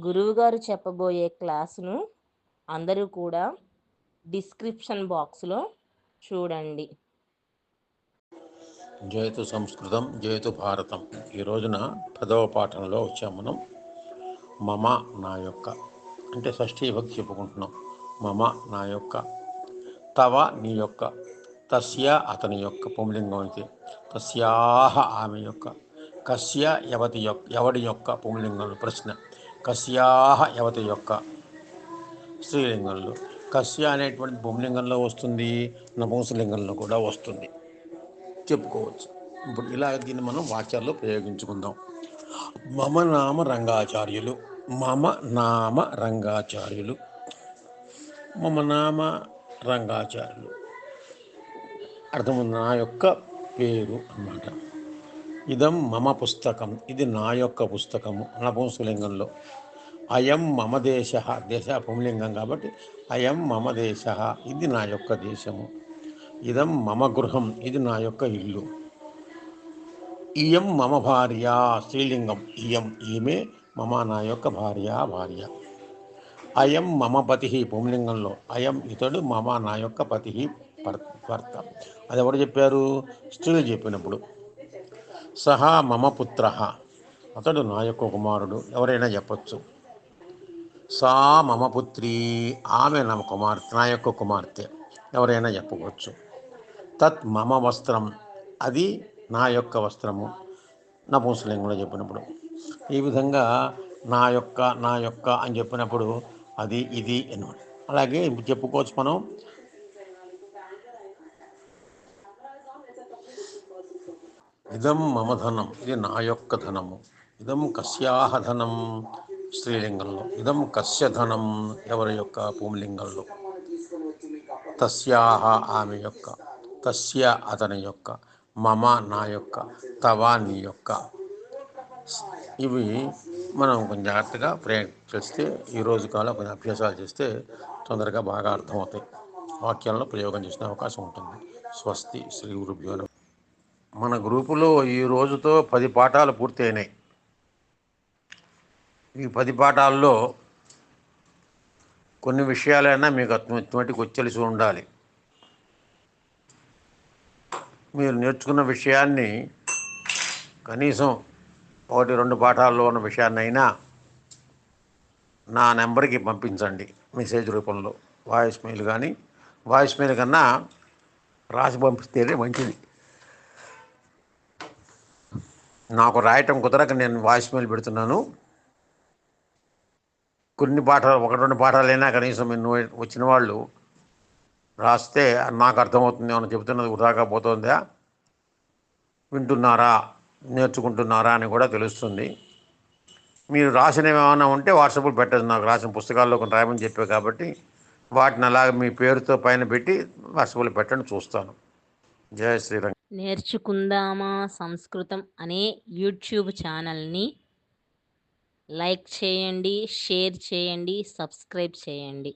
గురువుగారు చెప్పబోయే క్లాసును అందరూ కూడా డిస్క్రిప్షన్ బాక్స్లో చూడండి. జయతు సంస్కృతం జయతు భారతం. ఈ రోజున పదవ పాఠంలో వచ్చాం మనం. మమ నా యొక్క. అంటే షష్ఠీ భక్తి చెప్పుకుంటున్నాం. మమ నా యొక్క. తవ నీ యొక్క. తస్య అతని యొక్క. పుంలింగం అయితే తస్యాహ ఆమె యొక్క. కస్య యవతి యొక్క. ఎవడి యొక్క పుంలింగంలో ప్రశ్న. కస్యాహ యవతి యొక్క స్త్రీలింగంలో. కస్య అనేటువంటి భూమిలింగంలో వస్తుంది నపుంసలింగంలో కూడా వస్తుంది. చెప్పుకోవచ్చు. ఇప్పుడు ఇలా దీన్ని మనం వాక్యాల్లో ప్రయోగించుకుందాం. మమ నామ రంగాచార్యులు మమ నామ రంగాచార్యులు మమ నామ రంగాచార్యులు. అర్థం నా యొక్క పేరు అన్నమాట. ఇదం మమ పుస్తకం. ఇది నా యొక్క పుస్తకము. నపుంసలింగంలో అయం మమ దేశ. దేశ పుంలింగం కాబట్టి అయం మమ దేశ. ఇది నా యొక్క దేశము. ఇదం మమ గృహం. ఇది నా యొక్క ఇల్లు. ఇయం మమ భార్య. స్త్రీలింగం. ఇయం. ఈమె మమ నా యొక్క భార్య భార్య. అయం మమ పతి పుంలింగంలో. అయం ఇతడు మమ నా యొక్క పతి భర్త. అది ఎవరు చెప్పారు? స్త్రీలు చెప్పినప్పుడు. సహా మమ పుత్ర. అతడు నా యొక్క కుమారుడు. ఎవరైనా చెప్పచ్చు. సా మమ పుత్రి. ఆమె నా కుమార్తె నా యొక్క కుమార్తె. ఎవరైనా చెప్పవచ్చు. తత్ మమ వస్త్రం. అది నా యొక్క వస్త్రము. నపుంసలింగంలో చెప్పినప్పుడు. ఈ విధంగా నా యొక్క నా యొక్క అని చెప్పినప్పుడు అది ఇది అనమాట అలాగే ఇప్పుడు చెప్పుకోవచ్చు మనం. ఇదం మమ ధనం ఇది నా యొక్క ధనము. ఇదం కస్యాహ ధనం స్త్రీలింగంలో. ఇదం కస్య ధనం ఎవరి యొక్క భూమిలింగంలో. తస్యాహ ఆమె యొక్క తస్య అతని యొక్క మమ నా యొక్క తవ నీ యొక్క. ఇవి మనం కొంచెం జాగ్రత్తగా ప్రయోగం చేస్తే ఈ రోజు కాలం కొంచెం అభ్యాసాలు చేస్తే తొందరగా బాగా అర్థమవుతాయి. వాక్యాలను ప్రయోగం చేసిన అవకాశం ఉంటుంది. స్వస్తి శ్రీ గురుభ్యో మన గ్రూపులో ఈ రోజుతో పది పాఠాలు పూర్తయినాయి. ఈ పది పాఠాల్లో కొన్ని విషయాలైనా మీకు అటువంటి వచ్చేసి ఉండాలి. మీరు నేర్చుకున్న విషయాన్ని కనీసం ఒకటి రెండు పాఠాల్లో ఉన్న విషయాన్నైనా నా నెంబర్కి పంపించండి మెసేజ్ రూపంలో. వాయిస్ మెయిల్ కానీ వాయిస్ మెయిల్ కన్నా రాసి పంపిస్తేనే మంచిది. నాకు రాయటం కుదరక నేను వాయిస్ మెయిల్ పెడుతున్నాను. కొన్ని పాఠాలు ఒక రెండు పాఠాలైనా కనీసం వచ్చిన వాళ్ళు రాస్తే నాకు అర్థమవుతుంది ఏమైనా చెబుతున్నది వృధాగా పోతుందా వింటున్నారా? నేర్చుకుంటున్నారా అని కూడా తెలుస్తుంది. మీరు రాసినవి ఏమైనా ఉంటే వాట్సాప్లో పెట్టదు నాకు రాసిన పుస్తకాల్లో కొన్ని రాయమని చెప్పే కాబట్టి వాటిని అలాగ మీ పేరుతో పైన పెట్టి వాట్సాప్లో పెట్టండి చూస్తాను. జయ శ్రీరంగ. నేర్చుకుందామా సంస్కృతం అనే యూట్యూబ్ ఛానల్ని లైక్ చేయండి షేర్ చేయండి సబ్స్క్రైబ్ చేయండి.